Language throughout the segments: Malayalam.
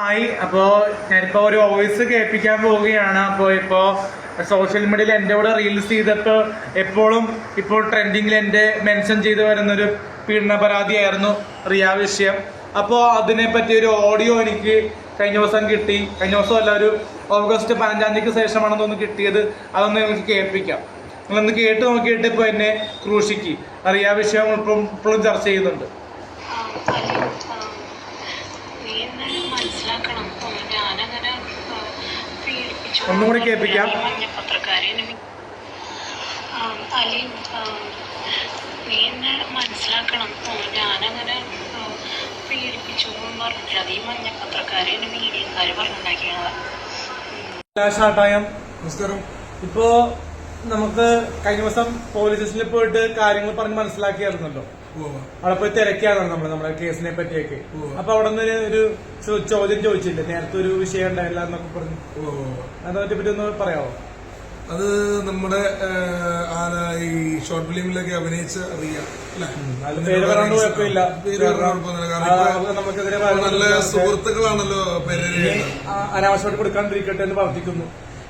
ഹായ്. അപ്പോ ഞാനിപ്പോ ഒരു വോയിസ് കേൾപ്പിക്കാൻ പോവുകയാണ്. അപ്പോ ഇപ്പോ സോഷ്യൽ മീഡിയയിൽ എന്റെ കൂടെ റീൽസ് ചെയ്തപ്പോ എപ്പോഴും ഇപ്പോൾ ട്രെൻഡിങ്ങിൽ എന്റെ മെൻഷൻ ചെയ്തു വരുന്നൊരു പീഡന പരാതിയായിരുന്നു റിയ വിഷയം. അപ്പോ അതിനെ പറ്റി ഒരു ഓഡിയോ എനിക്ക് കഴിഞ്ഞ ദിവസം കിട്ടി. കഴിഞ്ഞ ദിവസം അല്ല ഒരു ഓഗസ്റ്റ് പതിനഞ്ചാം തീയതിക്ക് ശേഷമാണെന്ന് തോന്നുന്നു കിട്ടിയത്. അതൊന്ന് നിങ്ങൾക്ക് കേൾപ്പിക്കാം. നിങ്ങളൊന്ന് കേട്ട് നോക്കിയിട്ട് ഇപ്പോൾ എന്നെ ക്രൂശിക്ക്. റിയ വിഷയം ഇപ്പം ഇപ്പോഴും ചർച്ച ചെയ്യുന്നുണ്ട് ആ, അലി, ആ, നീ എന്നാലും മനസ്സിലാക്കണം ആ, ഞാനങ്ങനെ ആ, പീഡിപ്പിച്ചു ഒന്നും കൂടി കേൾപ്പിക്കാം. അലി നീ എന്നെ മനസ്സിലാക്കണം ഞാനങ്ങനെ പീഡിപ്പിച്ചു പറഞ്ഞിട്ടില്ല അത് പറഞ്ഞുണ്ടാക്കിയതാണ് നമസ്കാരം ഇപ്പോ നമുക്ക് കഴിഞ്ഞ ദിവസം പോലീസ് സ്റ്റേഷനിൽ പോയിട്ട് കാര്യങ്ങൾ പറഞ്ഞ് മനസ്സിലാക്കിയായിരുന്നല്ലോ. അവിടെ പോയി തിരക്കിയാണ് നമ്മൾ നമ്മുടെ കേസിനെ പറ്റിയൊക്കെ. അപ്പൊ അവിടെ നിന്ന് ഒരു ചോദ്യം ചോദിച്ചില്ല നേരത്തെ ഒരു വിഷയം ഉണ്ടായില്ല എന്നൊക്കെ പറഞ്ഞു. അതിനെ പറ്റി? ഒന്ന് പറയാമോ അത് നമ്മുടെ ഈ ഷോർട്ട് ഫിലിമിലൊക്കെ അഭിനയിച്ച റിയ പേര് പറയാണ്ട് കുഴപ്പമില്ല. പേര് പറയാണ്ട് കുഴപ്പമൊന്നുമില്ല. ആ, കാരണം അത് നമുക്കെതിരെ ഇപ്പൊ പറയുന്നത് നല്ല സുഹൃത്തുക്കളാണല്ലോ അനാവശ്യമായിട്ട് കൊടുക്കാണ്ടിരിക്കട്ടെ എന്ന് പ്രാർത്ഥിക്കുന്നു.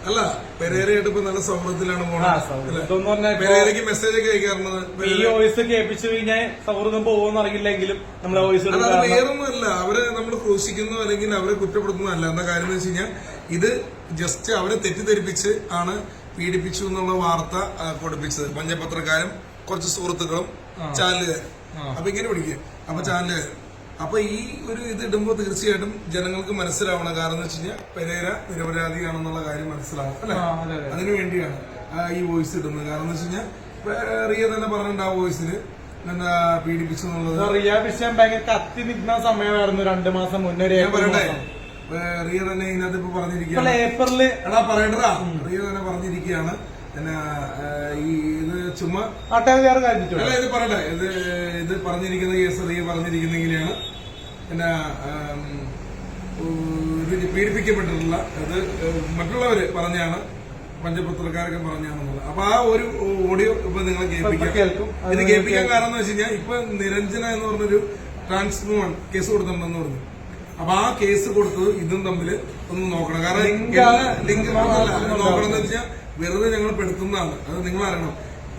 അല്ല പെരേരയായിട്ട് ഇപ്പൊ നല്ല സൗഹൃദത്തിലാണ് പോണത് പെരേരയ്ക്ക് മെസ്സേജ് ഒക്കെ അയക്കാറുണ്ട് ഈ വോയിസ് കേൾപ്പിച്ചു കഴിഞ്ഞാൽ സൗഹൃദം പോകുമെന്ന് അറിയില്ലെങ്കിലും നമ്മളെ വോയിസ് അല്ല അത് വേറൊന്നുമല്ല. അവരെ നമ്മൾ ക്രൂശിക്കുന്നു അല്ലെങ്കിൽ അവരെ കുറ്റപ്പെടുത്തുന്നതല്ല. എന്താ കാര്യം എന്ന് വെച്ച് കഴിഞ്ഞാൽ ഇത് ജസ്റ്റ് അവരെ തെറ്റിദ്ധരിപ്പിച്ച് ആണ് പീഡിപ്പിച്ചു എന്നുള്ള വാർത്ത കൊടുപ്പിച്ചത്. പഞ്ചപത്രക്കാരും കുറച്ച് സുഹൃത്തുക്കളും ചാനലുകാരും. അപ്പൊ ഇങ്ങനെ പിടിക്കുക. അപ്പൊ ചാനലുകാരും. അപ്പൊ ഈ ഒരു ഇത് ഇടുമ്പോൾ തീർച്ചയായിട്ടും ജനങ്ങൾക്ക് മനസ്സിലാവണം. കാരണം എന്ന് വെച്ച് കഴിഞ്ഞാൽ പെരേര നിരപരാധിയാണെന്നുള്ള കാര്യം മനസ്സിലാവും അല്ലെ. അതിനു വേണ്ടിയാണ് ഈ വോയിസ് ഇടുന്നത്. കാരണം എന്ന് വെച്ച് കഴിഞ്ഞാൽ റിയ തന്നെ പറഞ്ഞിട്ടുണ്ട് ആ വോയിസിൽ എന്താ പീഡിപ്പിച്ചു എന്നുള്ളത് റിയ വിഷയം ഭയങ്കര കത്തി നിൽക്കുന്ന സമയമായിരുന്നു രണ്ടു മാസം മുന്നേ റിയ തന്നെ ഇതിനകത്ത് ഇപ്പൊ പറഞ്ഞിരിക്കുകയാണ്. ഏപ്രിൽ? എടാ പറയണ്ടതാ റിയ തന്നെ പറഞ്ഞിരിക്കുകയാണ്. പിന്നെ ഈ ഇത് ചുമ്മാ അല്ല ഇത് പറയട്ടെ. ഇത് ഇത് പറഞ്ഞിരിക്കുന്ന കേസ് നീ പറഞ്ഞിരിക്കുന്നെങ്കിലാണ് പിന്നെ ഇത് പീഡിപ്പിക്കപ്പെട്ടിട്ടുള്ള ഇത് മറ്റുള്ളവര് പറഞ്ഞാണ് പഞ്ചപത്രക്കാരൊക്കെ പറഞ്ഞാണെന്നുള്ളത്. അപ്പൊ ആ ഒരു ഓഡിയോ ഇപ്പൊ നിങ്ങൾ കേൾപ്പിക്കാം. ഇത് കേൾപ്പിക്കാൻ കാരണം എന്ന് വെച്ച് കഴിഞ്ഞാൽ ഇപ്പൊ നിരഞ്ജന എന്ന് പറഞ്ഞൊരു ട്രാൻസ്ഫോൺ കേസ് കൊടുത്തിട്ടുണ്ടെന്ന് പറഞ്ഞു. അപ്പൊ ആ കേസ് കൊടുത്തത് ഇതും തമ്മിൽ ഒന്ന് നോക്കണം. കാരണം ലിങ്ക് മാത്രമല്ല നോക്കണം എന്ന് വെച്ചാൽ വെറുതെ ഞങ്ങൾ പെടുത്തുന്നതാണ്. അത് നിങ്ങൾ അറിയണം.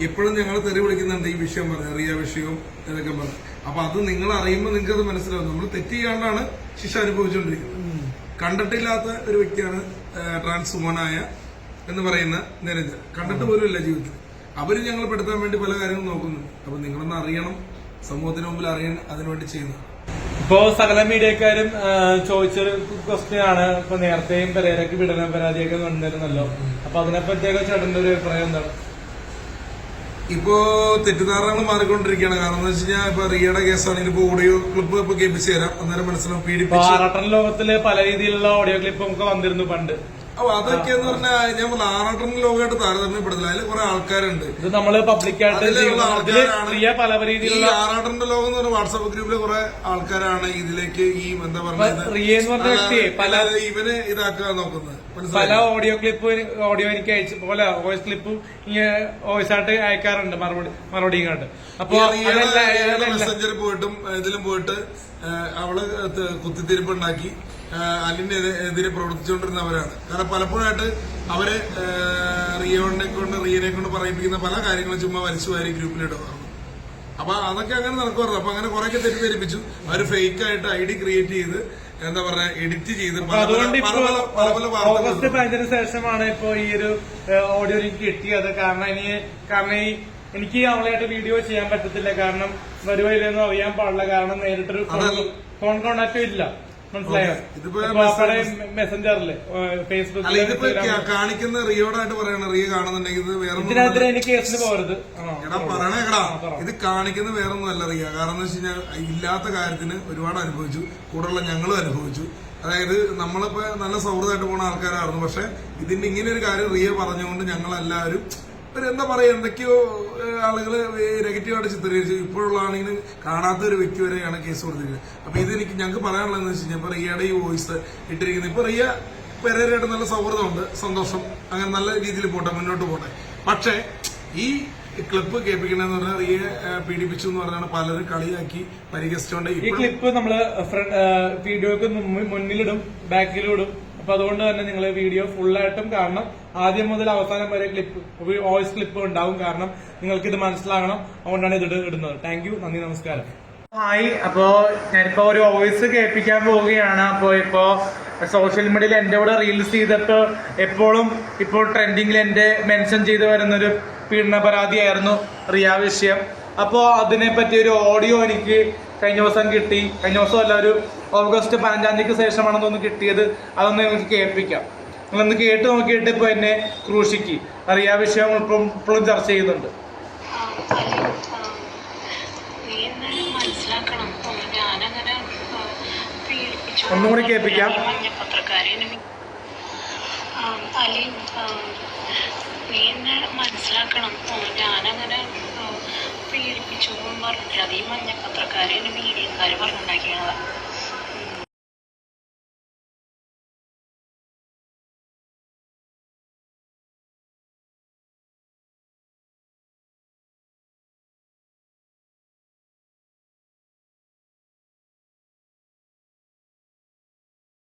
എപ്പോഴും ഞങ്ങൾ തെറി വിളിക്കുന്നുണ്ട് ഈ വിഷയം പറഞ്ഞു റിയ വിഷയവും ഇതൊക്കെ പറഞ്ഞു. അപ്പൊ അത് നിങ്ങൾ അറിയുമ്പോൾ നിങ്ങൾക്ക് അത് മനസ്സിലാവും. നമ്മൾ തെറ്റ് ചെയ്യാണ്ടാണ് ശിക്ഷ അനുഭവിച്ചുകൊണ്ടിരിക്കുന്നത് കണ്ടിട്ടില്ലാത്ത ഒരു വ്യക്തിയാണ് ട്രാൻസ് വുമണായ എന്ന് പറയുന്ന നിരഞ്ജൻ. കണ്ടിട്ട് പോലും ഇല്ല ജീവിതത്തിൽ അവർ ഞങ്ങൾ പെടുത്താൻ വേണ്ടി പല കാര്യങ്ങളും നോക്കുന്നുണ്ട്. അപ്പൊ നിങ്ങളൊന്ന് അറിയണം. സമൂഹത്തിന് മുമ്പിൽ അറിയാൻ അതിനുവേണ്ടി ചെയ്യുന്നതാണ്. ഇപ്പോ സകല മീഡിയക്കാരും ചോദിച്ചൊരു ക്വസ്റ്റ്യൻ ആണ്. ഇപ്പൊ നേരത്തെയും പെരേരക്ക് പീഡന പരാതിയൊക്കെ വന്നിരുന്നല്ലോ. അപ്പൊ അതിനെ പറ്റിയൊക്കെ ചേട്ടന്റെ ഒരു അഭിപ്രായം എന്താണ് ഇപ്പോ തെറ്റിദ്ധാരണകൾ മാറിക്കൊണ്ടിരിക്കുകയാണ്. കാരണം എന്ന് വെച്ച് കഴിഞ്ഞാൽ ഇപ്പൊ റിയയുടെ കേസാണെങ്കിൽ ഇപ്പൊ ഓഡിയോ ക്ലിപ്പ് ഇപ്പൊ കേൾപ്പിച്ചു തരാം. അന്നേരം മനസ്സിലാവും പീഡിപ്പിച്ചു. ലോകത്തിൽ പല രീതിയിലുള്ള ഓഡിയോ ക്ലിപ്പ് നമുക്ക് വന്നിരുന്നു പണ്ട്. അപ്പൊ അതൊക്കെ എന്ന് പറഞ്ഞാൽ ഞാൻ പറഞ്ഞ ആറാട്ടൻ ലോകമായിട്ട് താരതമ്യപ്പെടുത്തില്ല അതിൽ കുറെ ആൾക്കാരുണ്ട്. ഇത് നമ്മൾ പബ്ലിക്കായിട്ട് പല രീതിയിലുള്ള ആറാട്ടന്റെ ലോകം എന്ന് പറഞ്ഞ വാട്സാപ്പ് ഗ്രൂപ്പിലെ കുറെ ആൾക്കാരാണ് ഇതിലേക്ക് ഈ എന്താ പറയുന്നത് റിയ എന്ന് പറഞ്ഞ വ്യക്തിയെ പല ഇവനെ ഇതാക്കാൻ നോക്കുന്നത്. പല ഓഡിയോ ക്ലിപ്പ് ഓഡിയോ എനിക്ക് അയച്ചു പോലെ വോയിസ് ക്ലിപ്പും വോയിസ് ആയിട്ട് അയക്കാറുണ്ട് മറുപടി മറുപടി ഇങ്ങോട്ട്. അപ്പൊ മെസ്സഞ്ചറിൽ പോയിട്ടും ഇതിലും പോയിട്ട് അവൾ കുത്തിത്തിരിപ്പുണ്ടാക്കി അലിന്റെ എതി- എതിരെ പ്രവർത്തിച്ചുകൊണ്ടിരുന്നവരാണ്. കാരണം പലപ്പോഴായിട്ട് അവർ റിയോണിനെ കൊണ്ട് റിയനെ കൊണ്ട് പറയിപ്പിക്കുന്ന പല കാര്യങ്ങളും ചുമ്മാ വലിച്ചു വാരി ഗ്രൂപ്പിലിടുമായിരുന്നു അപ്പൊ അതൊക്കെ അങ്ങനെ നടക്കുമായിരുന്നു അപ്പൊ അങ്ങനെ കുറെയൊക്കെ തെറ്റിദ്ധരിപ്പിച്ചു. അവർ ഫേക്ക് ആയിട്ട് ഐ ഡി ക്രിയേറ്റ് ചെയ്ത് എന്താ പറയാ എഡിറ്റ് ചെയ്ത് ഓഗസ്റ്റ് പതിനഞ്ചിന് ശേഷമാണ് ഇപ്പൊ ഈ ഒരു ഓഡിയോ ലിങ്ക് കിട്ടിയത്. കാരണം ഇനി കാരണം ഈ എനിക്ക് അവളായിട്ട് വീഡിയോ ചെയ്യാൻ പറ്റത്തില്ല. കാരണം ഇല്ലെന്ന് അറിയാൻ പാടില്ല. കാരണം നേരിട്ടൊരു. ഫോൺ കോണ്ടാക്റ്റും ഇല്ല. മനസ്സിലായോ? അവിടെ മെസ്സഞ്ചറിൽ ഫേസ്ബുക്കിൽ കാണിക്കുന്ന റിയോടായിട്ട് പറയണ റിയ കാണുന്നുണ്ടെങ്കിൽ ഇത് വേറെ ഇതിനെതിരെ എനിക്ക് കേസിന് പോകരുത്. എടാ പറയണേ. ഇത് കാണിക്കുന്ന വേറൊന്നുമല്ല റിയ കാരണം എന്ന് വെച്ച് കഴിഞ്ഞാൽ ഇല്ലാത്ത കാര്യത്തിന് ഒരുപാട് അനുഭവിച്ചു. കൂടെയുള്ള ഞങ്ങളും അനുഭവിച്ചു. അതായത് നമ്മളിപ്പോ നല്ല സൗഹൃദമായിട്ട് പോണ ആൾക്കാരായിരുന്നു. പക്ഷെ ഇതിന്റെ ഇങ്ങനെ ഒരു കാര്യം റിയ പറഞ്ഞുകൊണ്ട് ഞങ്ങൾ എല്ലാവരും ഒരു എന്താ പറയാ എന്തൊക്കെയോ ആളുകൾ നെഗറ്റീവായിട്ട് ചിത്രീകരിച്ചു ഇപ്പോഴുള്ള ആണെങ്കിൽ കാണാത്ത ഒരു വ്യക്തി വരെയാണ് കേസ് കൊടുത്തിരിക്കുന്നത്. അപ്പൊ ഇത് എനിക്ക് ഞങ്ങൾക്ക് പറയാനുള്ളതെന്ന് വെച്ച് കഴിഞ്ഞാൽ ഇപ്പൊ റിയയുടെ ഈ വോയിസ് ഇട്ടിരിക്കുന്നത് ഇപ്പൊ റിയ പെരേരായിട്ട് നല്ല സൗഹൃദമുണ്ട് സന്തോഷം അങ്ങനെ നല്ല രീതിയിൽ പോട്ടെ മുന്നോട്ട് പോട്ടെ. പക്ഷേ ഈ ക്ലിപ്പ് കേൾപ്പിക്കണെന്ന് പറഞ്ഞാൽ റിയെ പീഡിപ്പിച്ചു എന്ന് പറഞ്ഞാണ് പലരും കളിയാക്കി പരിഹസിച്ചോണ്ട് ഈ ക്ലിപ്പ് നമ്മൾ വീഡിയോക്ക് മുന്നിലിടും ബാക്കിലും ഇടും അപ്പൊ അതുകൊണ്ട് തന്നെ നിങ്ങൾ വീഡിയോ ഫുള്ളായിട്ടും കാണണം. ആദ്യം മുതൽ അവസാനം വരെ ക്ലിപ്പ് വോയിസ് ക്ലിപ്പ് ഉണ്ടാവും. കാരണം നിങ്ങൾക്ക് ഇത് മനസ്സിലാകണം. അതുകൊണ്ടാണ് ഇത് ഇടുന്നത്. താങ്ക് നന്ദി നമസ്കാരം. ഹായ് അപ്പോ ഞാനിപ്പോ ഒരു വോയിസ് കേൾപ്പിക്കാൻ പോവുകയാണ്. അപ്പോ ഇപ്പോ സോഷ്യൽ മീഡിയയിൽ എന്റെ കൂടെ റീൽസ് ചെയ്തിട്ട് എപ്പോഴും ഇപ്പോൾ ട്രെൻഡിങ്ങിൽ എന്റെ മെൻഷൻ ചെയ്ത് വരുന്നൊരു പീഡന പരാതിയായിരുന്നു റിയ വിഷയം. അപ്പോൾ അതിനെ പറ്റി ഒരു ഓഡിയോ എനിക്ക് കഴിഞ്ഞ ദിവസം കിട്ടി. കഴിഞ്ഞ ദിവസം അല്ല ഒരു ഓഗസ്റ്റ് പതിനഞ്ചാം തീയതിക്ക് ശേഷമാണെന്ന് തോന്നുന്നു കിട്ടിയത്. അതൊന്ന് നിങ്ങൾക്ക് കേൾപ്പിക്കാം. നിങ്ങളൊന്ന് കേട്ട് നോക്കിയിട്ട് ഇപ്പോൾ എന്നെ ക്രൂശിക്ക്. അറിയാ വിഷയം ഇപ്പം ഇപ്പോഴും ചർച്ച ചെയ്യുന്നുണ്ട്. ആ, അലി, ആ, നീ എന്നെ മനസ്സിലാക്കണം. ആ, ഞാനങ്ങനെ ആ, പീഡിപ്പിച്ചു ഒന്നും കൂടി കേൾപ്പിക്കാം. എന്നെ- നീ മനസ്സിലാക്കണം ഞാനങ്ങനെ ആ, പീഡിപ്പിച്ചു എന്ന് പറഞ്ഞിട്ട് അത് ഈ മഞ്ഞ പത്രക്കാരെ എന്നെ പറഞ്ഞുണ്ടാക്കിയതാ